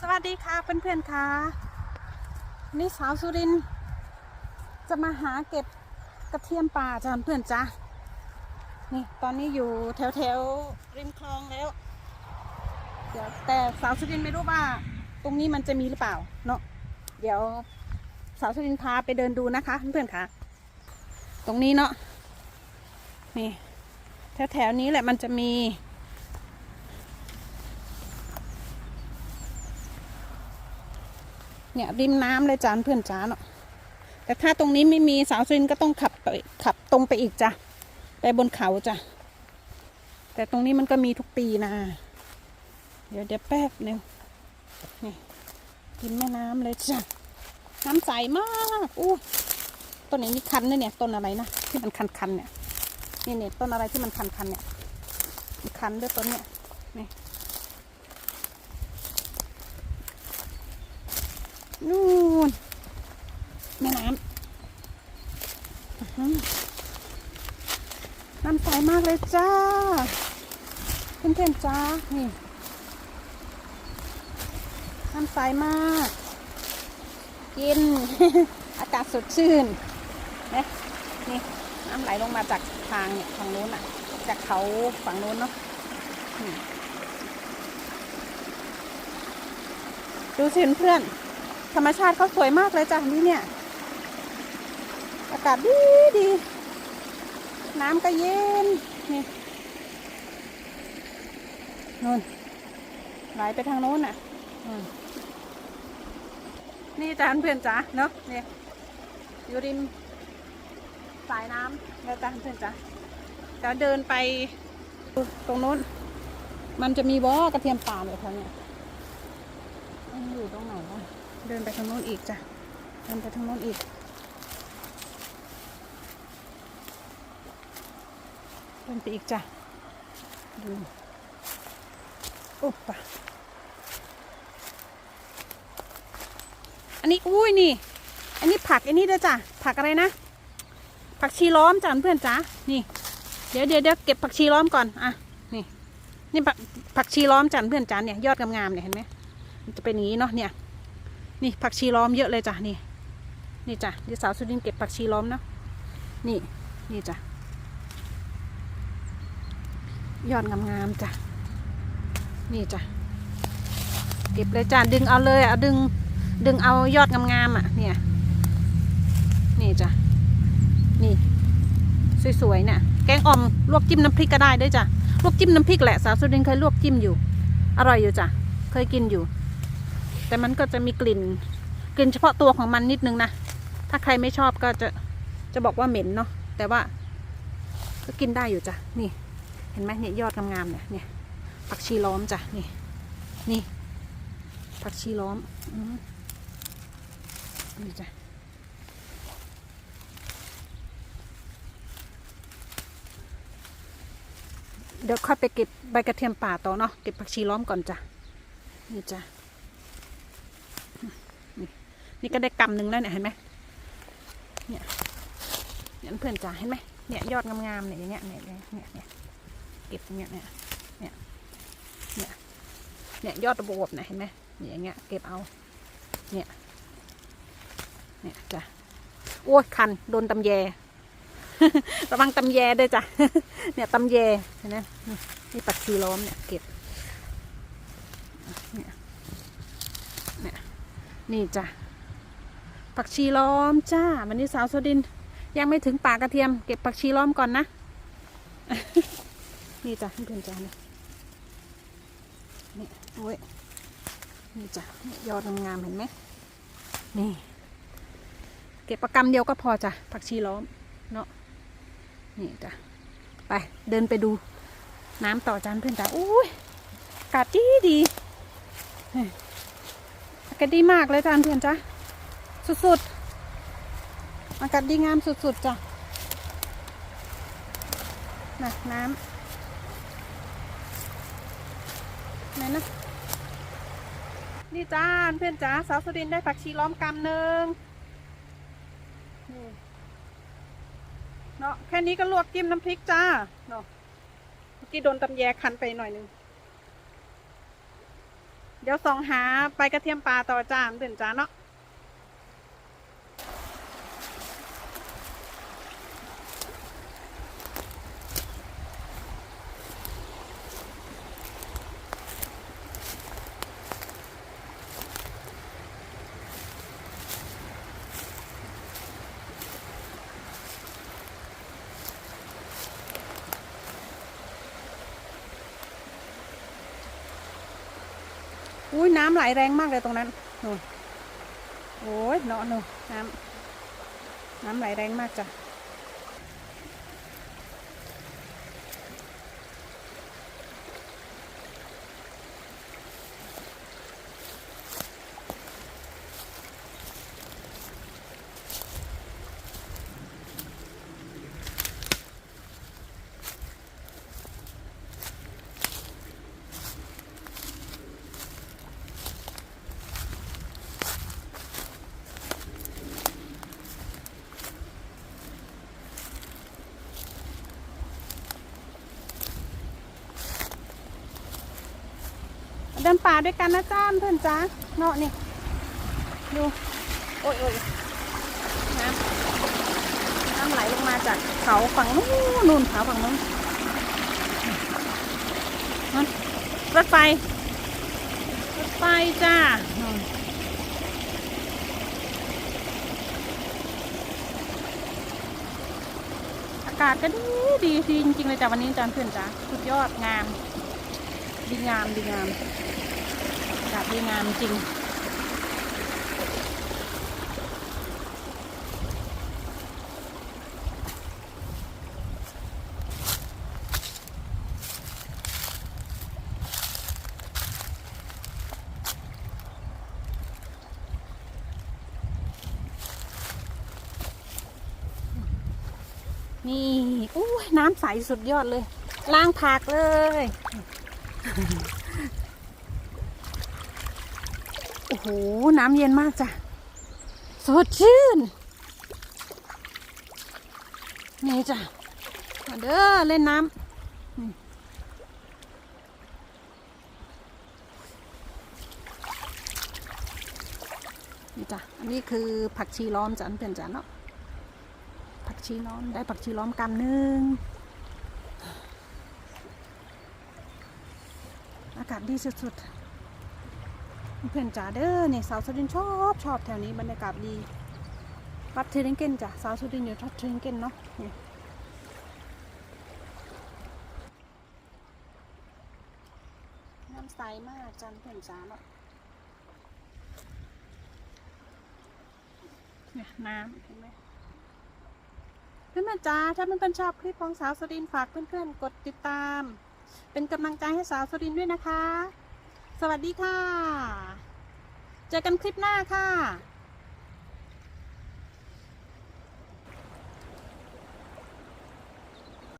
สวัสดีค่ะเพื่อนๆค่ะนี่สาวสุรินจะมาหาเก็บกระเทียมป่าจ้ะเพื่อนจ้ะนี่ตอนนี้อยู่แถวแถวๆริมคลองแล้ว เดี๋ยวแต่สาวสุรินไม่รู้ว่า ตรงนี้มันจะมีหรือเปล่าเนาะเดี๋ยวสาวสุรินพาไปเดินดูนะคะเพื่อนๆค่ะ ตรงนี้เนาะนี่แถวแถวๆนี้แหละมันจะมี เนี่ยริมน้ำเลยจานเพื่อนจ้าเนาะแต่ถ้าตรงนี้ไม่มีสาวซินก็ต้องขับไปขับตรงไปอีกจ้ะไปบนเขาจ้ะแต่ตรงนี้มันก็มีทุกปีนะ เดี๋ยวเดี๋ยวแป๊บหนึ่งนี่ริมแม่น้ำเลยจ้ะน้ำใสมากอู้ต้นไหนนี่คันเนี่ยเนี่ยต้นอะไรนะที่มันคันคันเนี่ยนี่เนี่ยต้นอะไรที่มันคันคันเนี่ยคันด้วยต้นเนี่ยนี่ นู่นแม่น้ำน้ำใสมากเลยจ้าเพื่อนๆจ้านี่น้ำใสมาก กิน อากาศสดชื่นนะนี่น้ำไหลลงมาจากทางเนี่ยทางนู้นอะจากเขาฝั่งนู้นเนาะดูสิเพื่อน ธรรมชาติเขาสวยมากเลยจ้ะนี่เนี่ย อากาศดีดี น้ำก็เย็น นี่นู่นไหลไปทางโน้นน่ะนี่จ้าเพื่อนจ้าเนาะนี่อยู่ริมสายน้ำแล้วจ้าเพื่อนจ้าจะเดินไปตรงโน้น มันจะมีบ่อกระเทียมป่าเนี่ยทางเนี้ยมันอยู่ตรงไหนวะ เดินไปทางโน้นอีกจ้ะ เดินไปทางโน้นอีก เดินไปอีกจ้ะ ดูอุ๊บปะอันนี้อุ้ยนี่ อันนี้ผักอันนี้ด้วยจ้ะ ผักอะไรนะ ผักชีล้อมจ้ะเพื่อนจ้ะนี่ เดี๋ยวเดี๋ยวเดี๋ยวเก็บผักชีล้อมก่อน อะ นี่ นี่ผักผักชีล้อมจ้ะเพื่อนจ้ะเนี่ยยอดงามๆเนี่ยเห็นไหมมันจะเป็นอย่างนี้เนาะเนี่ย นี่ผักชีล้อมเยอะเลยจ้ะนี่ นี่จ้ะเดี๋ยวสาวสุดินเก็บผักชีล้อมเนาะนี่นี่จ้ะยอดงามๆจ้ะนี่จ้ะเก็บเลยจ้ะดึงเอาเลยเอาดึงดึงเอายอดงามๆอะเนี่ยนี่จ้ะนี่สวยๆเนี่ยแกงอ่อมลวกจิ้มน้ำพริกก็ได้ด้วยจ้ะลวกจิ้มน้ำพริกแหละสาวสุดินเคยลวกจิ้มอยู่ อร่อยอยู่จ้ะเคยกินอยู่ แต่มันก็จะมีกลิ่น กลิ่นเฉพาะตัวของมันนิดนึงนะ ถ้าใครไม่ชอบก็จะจะบอกว่าเหม็นเนาะ แต่ว่า ก็กินได้อยู่จ้ะ นี่ เห็นไหมเนี่ยยอดงามๆเนี่ยเนี่ยผักชีล้อมจ้ะ นี่ นี่ ผักชีล้อมอืมนี่จ้ะเดี๋ยวค่อยไปเก็บใบกระเทียมป่าต่อเนาะ เก็บผักชีล้อมก่อนจ้ะ นี่จ้ะ นี่ก็ได้กำหนึ่งแล้วเนี่ยเห็นไหมเนี่ยเนี่ยเพื่อนจ๋าเห็นไหมเนี่ยยอดงามๆเนี่ยอย่างเงี้ยเนี่ยเนี่ยเนี่ยเก็บอย่างเงี้ยเนี่ยเนี่ยเนี่ยเนี่ยยอดระบบเนี่ยเห็นไหมเนี่ยอย่างเงี้ยเก็บเอาเนี่ยเนี่ยจ้ะโอ้ยคันโดนตำแย ระวังตำแยด้วยจ้ะเนี่ยตำแยเห็นไหมนี่นี่ปักชีล้อมเนี่ยเก็บเนี่ยเนี่ยนี่จ้ะ ผักชีล้อมจ้า วันนี้สาวโซดิน ยังไม่ถึงป่ากระเทียม เก็บผักชีล้อมก่อนนะ นี่จ้ะเพื่อนจ้านี่นี่โอ้ยนี่จ้ะนี่ยอดงามเห็นไหมนี่ เก็บประกำเดียวก็พอจ้ะผักชีล้อมเนาะนี่จ้ะไปเดินไปดูน้ำต่อจานเพื่อนจ้าอุ้ยอากาศดีดีอากาศดีมากเลยจานเพื่อนจ้า สุดๆ อากาศดีงามสุดๆจ้ะน่ะน้ำไหนนะ นี่จ้าเพื่อนจ้าสาวสุรินได้ผักชีล้อมกำหนึ่งเนาะแค่นี้ก็ลวกจิ้มน้ำพริกจ้าเนาะเมื่อกี้โดนตำแยคันไปหน่อยนึง เดี๋ยวส่องหาไปกระเทียมปลาต่อจ้าเด่นจ้าเนาะ อุ้ยน้ำไหลแรงมากเลยตรงนั้นนู่นโอ้ยเนาะนู่นน้ำน้ำไหลแรงมากจ้ะ เดินป่าด้วยกันนะจ้าเพื่อนจ้าเนาะนี่ดูโอ้ยโอ้ยน้ำน้ำไหลลงมาจากเขาฝั่งนู้นนู่นเขาฝั่งนู้นนั่นรถไฟรถไฟจ้าอากาศก็ดีดีดีจริงๆเลยจ้ะวันนี้จ้าเพื่อนจ้าสุดยอดงาม ดีงามดีงามอากาศดีงามจริง นี่ อู้น้ำใสสุดยอดเลย ล้างผักเลย โอ้โห น้ำเย็นมากจ้ะ สดชื่นนี่จ้ะมาเด้อเล่นน้ำอืมนี่จ้ะ อันนี้คือผักชีล้อมจ้ะเพื่อนจ้ะเนาะ ผักชีล้อม ได้ผักชีล้อมกันหนึ่งากาศดีสุดๆ เพื่อนจ๋าเด้อเนี่ยสาวสุรินชอบชอบแถวนี้บรรยากาศดีวัดเทริงเกนจ้ะสาวสุรินอยู่ทัดเทริงเกนเนาะน้ำใสมากจันเพื่อนจ๋าเนาะเนี่ยน้ำเห็นไหมเพื่อนๆจ๋าถ้าเพื่อนๆชอบคลิปของสาวสุรินฝากเพื่อนๆกดติดตาม เป็นกำลังใจให้สาวสุรินด้วยนะคะ สวัสดีค่ะ เจอกันคลิปหน้าค่ะ